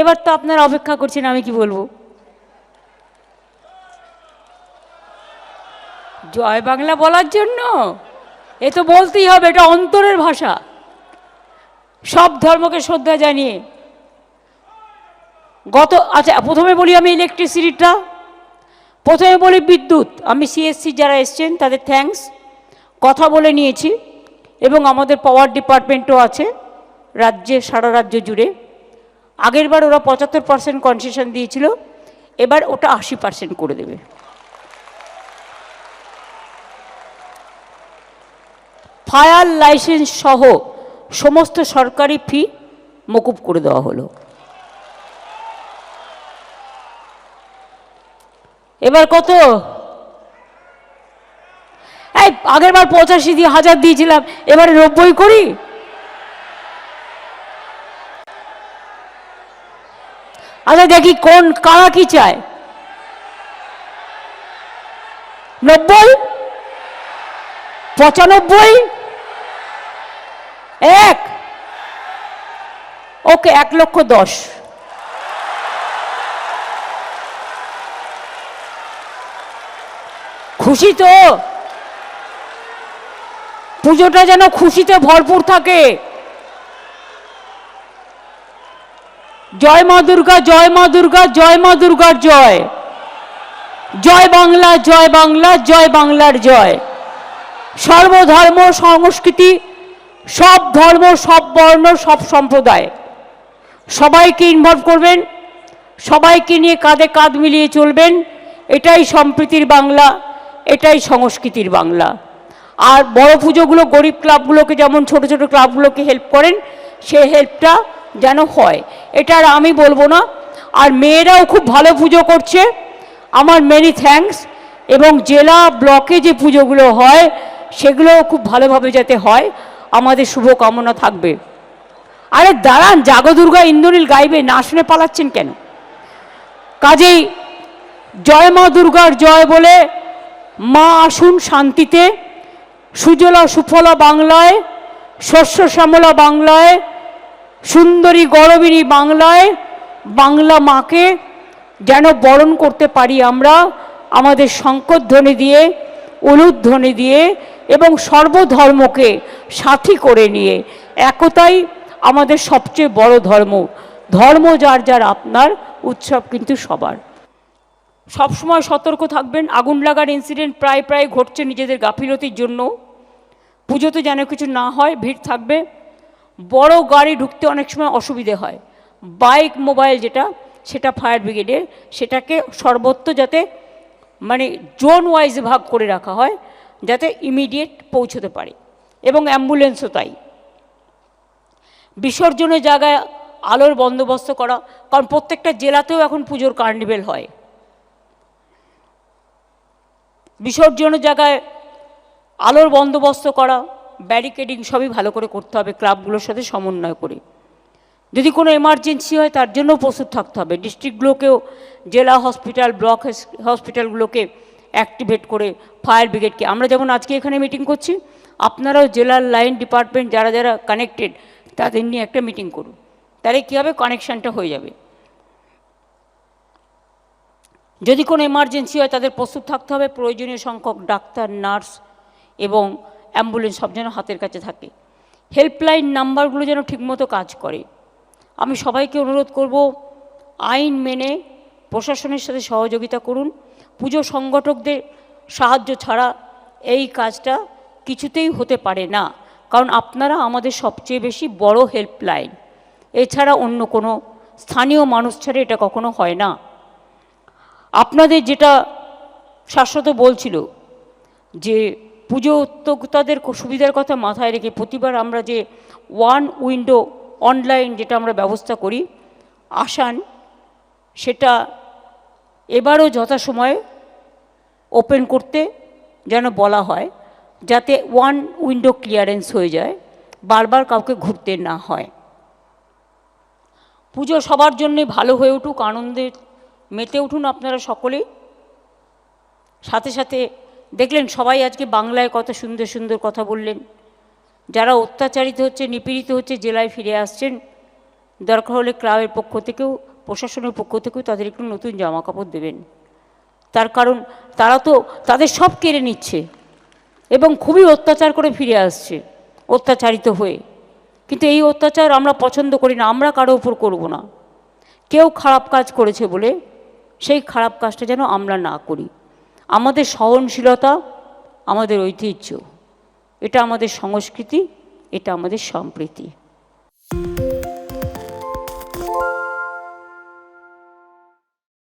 এবার তো আপনারা অপেক্ষা করছেন, আমি কি বলব? জয় বাংলা বলার জন্য? এ তো বলতেই হবে, এটা অন্তরের ভাষা। সব ধর্মকে শ্রদ্ধা জানিয়ে। গত আচ্ছা প্রথমে বলি আমি ইলেকট্রিসিটিটা প্রথমে বলি বিদ্যুৎ। আমি সিএসসি যারা এসছেন, তাদের থ্যাঙ্কস কথা বলে নিয়েছি। এবং আমাদের পাওয়ার ডিপার্টমেন্টও আছে, রাজ্যে, সারা রাজ্য জুড়ে। আগেরবার ওরা পঁচাত্তর পার্সেন্ট কনসেশন দিয়েছিল, এবার ওটা আশি পার্সেন্ট করে দেবে। ফায়ার লাইসেন্স সহ সমস্ত সরকারি ফি মকুব করে দেওয়া হলো। এবার কত? এই আগের বার পঁচাশি দিয়ে হাজার দিয়েছিলাম, এবারে নব্বই করি? আচ্ছা দেখি কোন কারা কি চায়। নব্বই? পঁচানব্বই? এক? ওকে, এক লক্ষ দশ। খুশি তো? পুজোটা যেন খুশিতে ভরপুর থাকে। জয় মা দুর্গা, জয় মা দুর্গা, জয় মা দুর্গার জয়। জয় বাংলা জয় বাংলা, জয় বাংলার জয়। সর্বধর্ম, সংস্কৃতি, সব ধর্ম, সব বর্ণ, সব সম্প্রদায়। সবাইকে ইনভলভ করবেন, সবাইকে নিয়ে কাঁধে কাঁধ মিলিয়ে চলবেন। এটাই সম্প্রীতির বাংলা, এটাই সংস্কৃতির বাংলা। আর বড় পুজোগুলো, গরিব ক্লাবগুলোকে যেমন ছোট ছোট ক্লাবগুলোকে হেল্প করেন, সে হেল্পটা যেন হয়। এটা আর আমি বলব না। আর মেয়েরাও খুব ভালো পুজো করছে। আমার মেনি থ্যাঙ্কস এবং জেলা ব্লকে যে পুজোগুলো হয়, সেগুলোও খুব ভালোভাবে যাতে হয়, আমাদের শুভকামনা থাকবে। আরে দাঁড়ান জাগদুর্গা ইন্দ্রনীল গাইবে, না শুনে পালাচ্ছেন কেন? কাজেই জয় মা দুর্গার জয় বলে মা আসুন শান্তিতে। সুজলা সুফলা বাংলায়, শস্য শ্যামলা বাংলায় সুন্দরী গরবিনী বাংলায় বাংলা মাকে যেন বরণ করতে পারি আমরা, আমাদের শঙ্করধ্বনি দিয়ে, উলুধ্বনি দিয়ে এবং সর্বধর্মকে সাথী করে নিয়ে। একতাই আমাদের সবচেয়ে বড় ধর্ম। ধর্ম যার যার আপনার, উৎসব কিন্তু সবার। সবসময় সতর্ক থাকবেন। আগুন লাগার ইনসিডেন্ট প্রায় প্রায় ঘটছে নিজেদের গাফিলতির জন্য। পুজোতে যেন কিছু না হয়, ভিড় থাকবে। বড় গাড়ি ঢুকতে অনেক সময় অসুবিধে হয়। বাইক, মোবাইল যেটা, সেটা ফায়ার ব্রিগেডের, সেটাকে সর্বত্র যাতে মানে জোন ওয়াইজ ভাগ করে রাখা হয়, যাতে ইমিডিয়েট পৌঁছতে পারে। এবং অ্যাম্বুলেন্সও তাই। বিসর্জনের জায়গায় আলোর বন্দোবস্ত করা, কারণ প্রত্যেকটা জেলাতেও এখন পুজোর কার্নিভেল হয়। বিসর্জনের জায়গায় আলোর বন্দোবস্ত করা ব্যারিকেডিং সবই ভালো করে করতে হবে ক্লাবগুলোর সাথে সমন্বয় করে। যদি কোনো এমার্জেন্সি হয়, তার জন্য প্রস্তুত থাকতে হবে। ডিস্ট্রিক্টগুলোকেও জেলা হসপিটাল ব্লক হসপিটালগুলোকে অ্যাক্টিভেট করে ফায়ার ব্রিগেডকে আমরা যেমন আজকে এখানে মিটিং করছি, আপনারাও জেলার লাইন ডিপার্টমেন্ট যারা যারা কানেক্টেড তাদের নিয়ে একটা মিটিং করুন। তাহলে কী হবে? কানেকশানটা হয়ে যাবে। যদি কোনো এমার্জেন্সি হয়, তাদের প্রস্তুত থাকতে হবে। প্রয়োজনীয় সংখ্যক ডাক্তার নার্স এবং অ্যাম্বুলেন্স সব যেন হাতের কাছে থাকে। হেল্পলাইন নাম্বারগুলো যেন ঠিকমতো কাজ করে। আমি সবাইকে অনুরোধ করব, আইন মেনে প্রশাসনের সাথে সহযোগিতা করুন। পুজো সংগঠকদের সাহায্য ছাড়া এই কাজটা কিছুতেই হতে পারে না, কারণ আপনারা আমাদের সবচেয়ে বেশি বড় হেল্পলাইন। এছাড়া অন্য কোনো স্থানীয় মানুষ ছাড়া এটা কখনো হয় না। আপনাদের যেটা শাশ্বত বলছিল যে পুজো উদ্যোক্তাদের সুবিধার কথা মাথায় রেখে প্রতিবার আমরা যে ওয়ান উইন্ডো অনলাইন যেটা আমরা ব্যবস্থা করি, আসান, সেটা এবারও যথাসময়ে ওপেন করতে যেন বলা হয়, যাতে ওয়ান উইন্ডো ক্লিয়ারেন্স হয়ে যায়, বারবার কাউকে ঘুরতে না হয়। পুজো সবার জন্যে ভালো হয়ে উঠুক, আনন্দে মেতে উঠুন আপনারা সকলেই। সাথে সাথে দেখলেন সবাই আজকে বাংলায় কত সুন্দর সুন্দর কথা বললেন। যারা অত্যাচারিত হচ্ছে, নিপীড়িত হচ্ছে, জেলায় ফিরে আসছেন, দরকার হলে ক্লাবের পক্ষ থেকেও, প্রশাসনের পক্ষ থেকেও তাদের একটু নতুন জামা কাপড় দেবেন। তার কারণ, তারা তো তাদের সব কেড়ে নিচ্ছে এবং খুবই অত্যাচার করে ফিরে আসছে, অত্যাচারিত হয়ে। কিন্তু এই অত্যাচার আমরা পছন্দ করি না, আমরা কারও উপর করব না। কেউ খারাপ কাজ করেছে বলে, সেই খারাপ কাজটা যেন আমরা না করি। আমাদের সহনশীলতা আমাদের ঐতিহ্য এটা আমাদের সংস্কৃতি এটা আমাদের সম্প্রীতি।